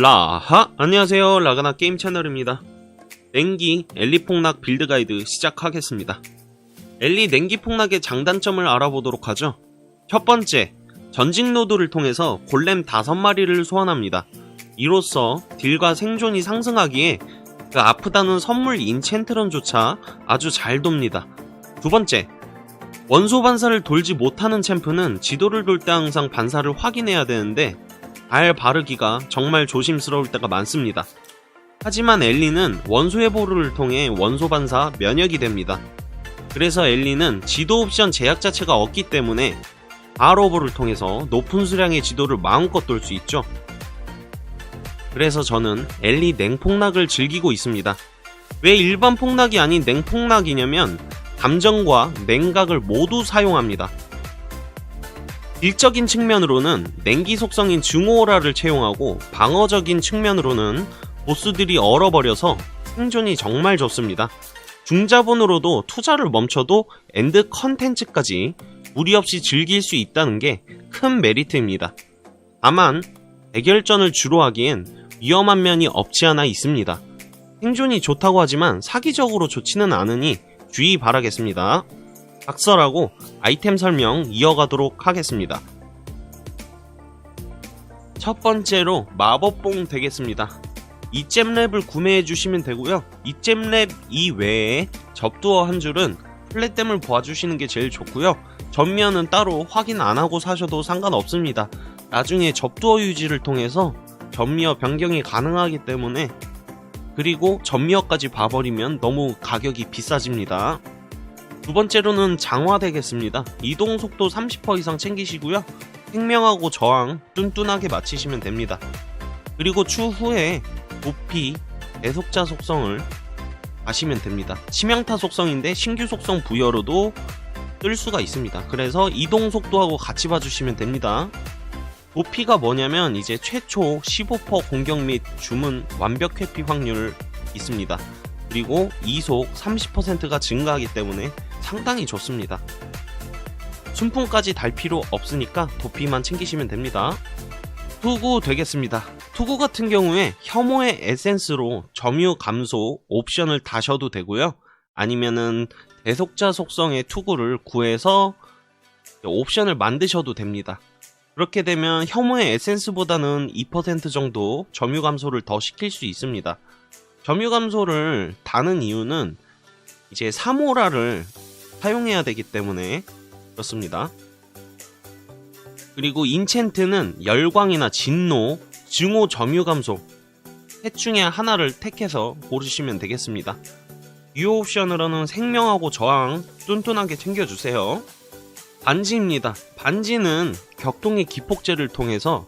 라하? 안녕하세요. 라가나 게임 채널입니다. 냉기 엘리 폭락 빌드 가이드 시작하겠습니다. 엘리 냉기 폭락의 장단점을 알아보도록 하죠. 첫 번째 전직 노드를 통해서 골렘 5마리를 소환합니다. 이로써 딜과 생존이 상승하기에 그 아프다는 선물 인챈트런조차 아주 잘 돕니다. 두 번째 원소 반사를 돌지 못하는 챔프는 지도를 돌 때 항상 반사를 확인해야 되는데 알 바르기가 정말 조심스러울 때가 많습니다. 하지만 엘리는 원소 회보를 통해 원소 반사 면역이 됩니다. 그래서 엘리는 지도 옵션 제약 자체가 없기 때문에 R오버를 통해서 높은 수량의 지도를 마음껏 돌 수 있죠. 그래서 저는 엘리 냉폭락을 즐기고 있습니다. 왜 일반 폭락이 아닌 냉폭락이냐면 감정과 냉각을 모두 사용합니다. 딜적인 측면으로는 냉기 속성인 증오라를 채용하고 방어적인 측면으로는 보스들이 얼어버려서 생존이 정말 좋습니다. 중자본으로도 투자를 멈춰도 엔드 컨텐츠까지 무리 없이 즐길 수 있다는 게 큰 메리트입니다. 다만 대결전을 주로 하기엔 위험한 면이 없지 않아 있습니다. 생존이 좋다고 하지만 사기적으로 좋지는 않으니 주의 바라겠습니다. 각설하고 아이템 설명 이어가도록 하겠습니다. 첫 번째로 마법봉 되겠습니다. 이잼랩을 구매해 주시면 되고요. 이잼랩 이외에 접두어 한 줄은 플랫댐을 보아주시는 게 제일 좋고요. 전면은 따로 확인 안 하고 사셔도 상관없습니다. 나중에 접두어 유지를 통해서 전미어 변경이 가능하기 때문에 그리고 전미어까지 봐버리면 너무 가격이 비싸집니다. 두 번째로는 장화 되겠습니다. 이동 속도 30% 이상 챙기시고요. 생명하고 저항 뚠뚠하게 맞추시면 됩니다. 그리고 추후에 도피, 대속자 속성을 아시면 됩니다. 치명타 속성인데 신규 속성 부여로도 뜰 수가 있습니다. 그래서 이동 속도하고 같이 봐주시면 됩니다. 도피가 뭐냐면 이제 최초 15% 공격 및 주문 완벽 회피 확률 있습니다. 그리고 이속 30%가 증가하기 때문에 상당히 좋습니다. 순풍까지 달 필요 없으니까 도피만 챙기시면 됩니다. 투구 되겠습니다. 투구 같은 경우에 혐오의 에센스로 점유 감소 옵션을 다셔도 되고요. 아니면은 대속자 속성의 투구를 구해서 옵션을 만드셔도 됩니다. 그렇게 되면 혐오의 에센스보다는 2% 정도 점유 감소를 더 시킬 수 있습니다. 점유 감소를 다는 이유는 이제 3호라를 사용해야 되기 때문에 그렇습니다. 그리고 인챈트는 열광이나 진노, 증오 점유 감소 셋 중에 하나를 택해서 고르시면 되겠습니다. 유효 옵션으로는 생명하고 저항 뚠뚠하게 챙겨주세요. 반지입니다. 반지는 격동의 기폭제를 통해서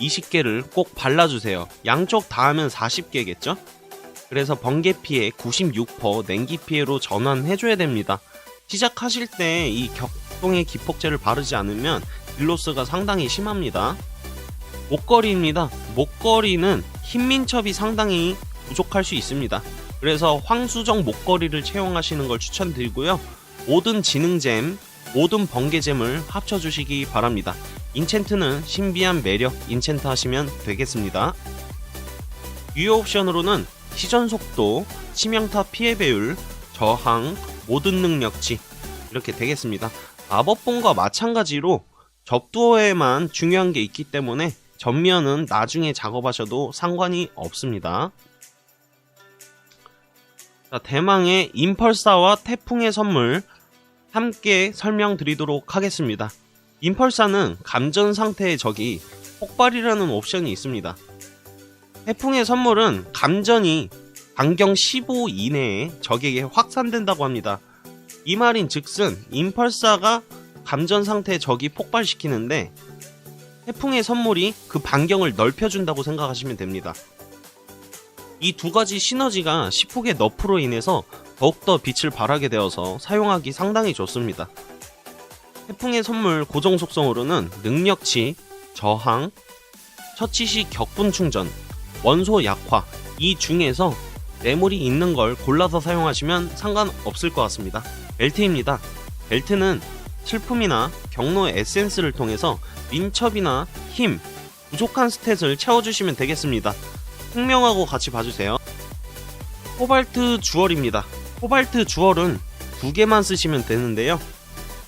20개를 꼭 발라주세요. 양쪽 다 하면 40개겠죠? 그래서 번개 피해 96% 냉기 피해로 전환해줘야 됩니다. 시작하실 때 이 격동의 기폭제를 바르지 않으면 딜로스가 상당히 심합니다. 목걸이입니다. 목걸이는 흰민첩이 상당히 부족할 수 있습니다. 그래서 황수정 목걸이를 채용하시는 걸 추천드리고요. 모든 지능잼, 모든 번개잼을 합쳐주시기 바랍니다. 인챈트는 신비한 매력 인챈트 하시면 되겠습니다. 유효 옵션으로는 시전 속도, 치명타 피해 배율, 저항, 모든 능력치 이렇게 되겠습니다. 마법봉과 마찬가지로 접두어에만 중요한 게 있기 때문에 전면은 나중에 작업하셔도 상관이 없습니다. 자, 대망의 임펄사와 태풍의 선물 함께 설명드리도록 하겠습니다. 임펄사는 감전 상태의 적이 폭발이라는 옵션이 있습니다. 태풍의 선물은 감전이 반경 15 이내에 적에게 확산된다고 합니다. 이 말인 즉슨 임펄사가 감전 상태의 적이 폭발시키는데 태풍의 선물이 그 반경을 넓혀준다고 생각하시면 됩니다. 이 두 가지 시너지가 시폭의 너프로 인해서 더욱더 빛을 발하게 되어서 사용하기 상당히 좋습니다. 태풍의 선물 고정 속성으로는 능력치, 저항, 처치 시 격분 충전, 원소 약화 이 중에서 메모리 있는 걸 골라서 사용하시면 상관없을 것 같습니다. 벨트입니다. 벨트는 슬픔이나 경로 에센스를 통해서 민첩이나 힘, 부족한 스탯을 채워주시면 되겠습니다. 생명하고 같이 봐주세요. 코발트 주얼입니다. 코발트 주얼은 두 개만 쓰시면 되는데요.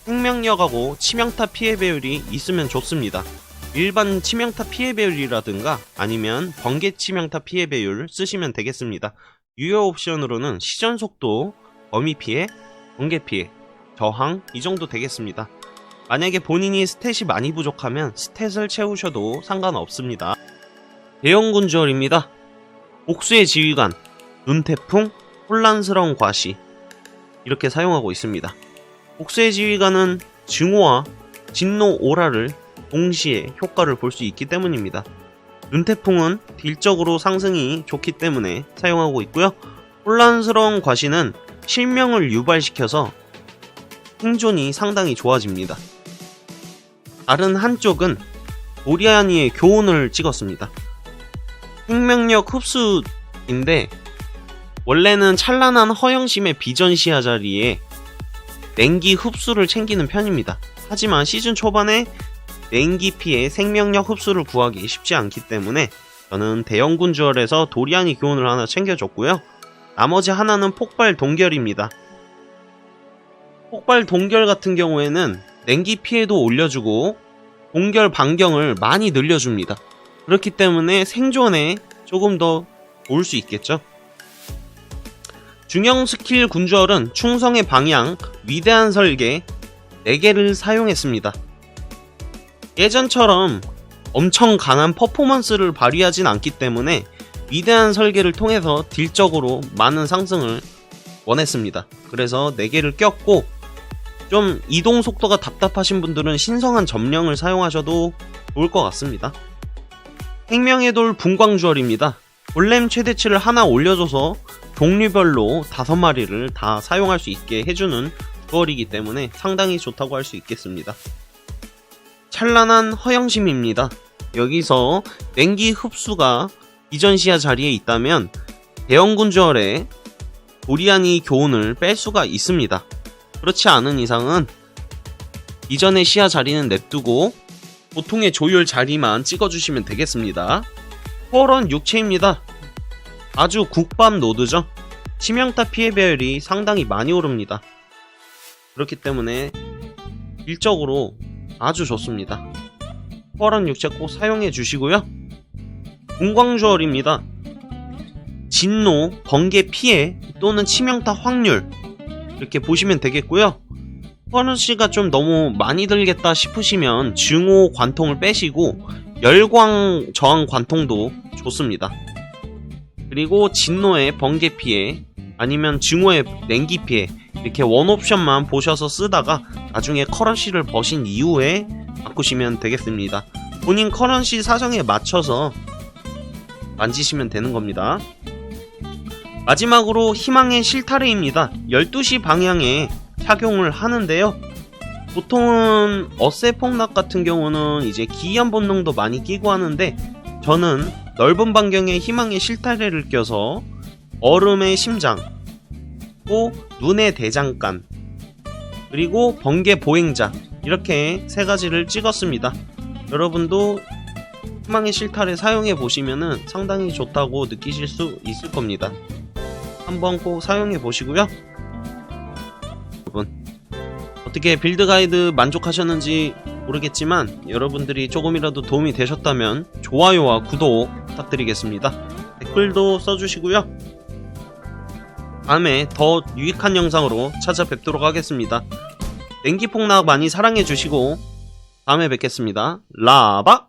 생명력하고 치명타 피해 배율이 있으면 좋습니다. 일반 치명타 피해 배율이라든가 아니면 번개 치명타 피해 배율 쓰시면 되겠습니다. 유효 옵션으로는 시전 속도, 범위 피해, 번개 피해, 저항 이 정도 되겠습니다. 만약에 본인이 스탯이 많이 부족하면 스탯을 채우셔도 상관없습니다. 대형군 주얼입니다. 복수의 지휘관, 눈태풍, 혼란스러운 과시 이렇게 사용하고 있습니다. 복수의 지휘관은 증오와 진노 오라를 동시에 효과를 볼 수 있기 때문입니다. 눈태풍은 딜적으로 상승이 좋기 때문에 사용하고 있고요. 혼란스러운 과시는 실명을 유발시켜서 생존이 상당히 좋아집니다. 다른 한쪽은 오리아니의 교훈을 찍었습니다. 생명력 흡수인데 원래는 찬란한 허영심의 비전 시야 자리에 냉기 흡수를 챙기는 편입니다. 하지만 시즌 초반에 냉기 피해 생명력 흡수를 구하기 쉽지 않기 때문에 저는 대형군 주얼에서 도리안이 교훈을 하나 챙겨줬고요. 나머지 하나는 폭발 동결입니다. 폭발 동결 같은 경우에는 냉기 피해도 올려주고 동결 반경을 많이 늘려줍니다. 그렇기 때문에 생존에 조금 더올수 있겠죠. 중형 스킬 군주얼은 충성의 방향, 위대한 설계 4개를 사용했습니다. 예전처럼 엄청 강한 퍼포먼스를 발휘하진 않기 때문에 위대한 설계를 통해서 딜적으로 많은 상승을 원했습니다. 그래서 4개를 꼈고 좀 이동 속도가 답답하신 분들은 신성한 점령을 사용하셔도 좋을 것 같습니다. 생명의 돌 분광주얼입니다. 골렘 최대치를 하나 올려줘서 종류별로 5마리를 다 사용할 수 있게 해주는 주얼이기 때문에 상당히 좋다고 할 수 있겠습니다. 찬란한 허영심입니다. 여기서 냉기 흡수가 이전 시야 자리에 있다면 대형군 주얼에 도리안이 교훈을 뺄 수가 있습니다. 그렇지 않은 이상은 이전의 시야 자리는 냅두고 보통의 조율 자리만 찍어주시면 되겠습니다. 포런 육체입니다. 아주 국밥 노드죠. 치명타 피해 배율이 상당히 많이 오릅니다. 그렇기 때문에 일적으로 아주 좋습니다. 포런 육체 꼭 사용해 주시고요. 공광주얼입니다. 진노, 번개 피해 또는 치명타 확률 이렇게 보시면 되겠고요. 퍼런씨가 좀 너무 많이 들겠다 싶으시면 증오 관통을 빼시고 열광 저항 관통도 좋습니다. 그리고 진노의 번개 피해 아니면 증오의 냉기 피해 이렇게 원 옵션만 보셔서 쓰다가 나중에 커런시를 버신 이후에 바꾸시면 되겠습니다. 본인 커런시 사정에 맞춰서 만지시면 되는 겁니다. 마지막으로 희망의 실타래입니다. 12시 방향에 착용을 하는데요. 보통은 어세 폭락 같은 경우는 이제 기이한 본능도 많이 끼고 하는데 저는 넓은 반경에 희망의 실타래를 껴서 얼음의 심장, 또 눈의 대장간, 그리고 번개 보행자 이렇게 세 가지를 찍었습니다. 여러분도 희망의 실타래 사용해 보시면은 상당히 좋다고 느끼실 수 있을 겁니다. 한번 꼭 사용해 보시고요. 여러분 어떻게 빌드 가이드 만족하셨는지 모르겠지만 여러분들이 조금이라도 도움이 되셨다면 좋아요와 구독 부탁드리겠습니다. 댓글도 써주시고요. 다음에 더 유익한 영상으로 찾아뵙도록 하겠습니다. 냉기 폭락 많이 사랑해 주시고 다음에 뵙겠습니다. 라바